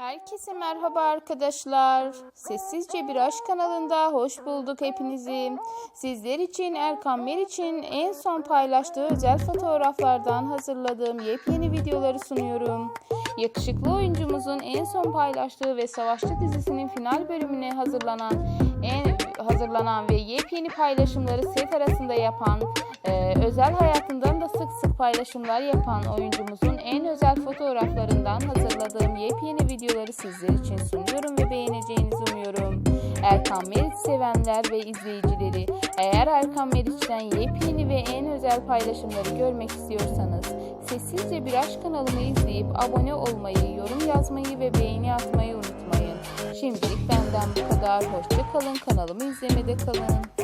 Herkese merhaba arkadaşlar. Sessizce Bir Aşk kanalında hoş bulduk hepinizi. Sizler için Erkan Meriç'in en son paylaştığı özel fotoğraflardan hazırladığım yepyeni videoları sunuyorum. Yakışıklı oyuncumuzun en son paylaştığı ve Savaşçı dizisinin final bölümüne hazırlanan en hazırlanan ve yepyeni paylaşımları set arasında yapan, e, özel sık paylaşımlar yapan oyuncumuzun en özel fotoğraflarından hazırladığım yepyeni videoları sizler için sunuyorum ve beğeneceğinizi umuyorum. Erkan Meriç sevenler ve izleyicileri, eğer Erkan Meriç'ten yepyeni ve en özel paylaşımları görmek istiyorsanız, Sessizce Bir Aşk kanalımı izleyip abone olmayı, yorum yazmayı ve beğeni atmayı unutmayın. Şimdilik benden bu kadar. Hoşça kalın. Kanalımı izlemede kalın.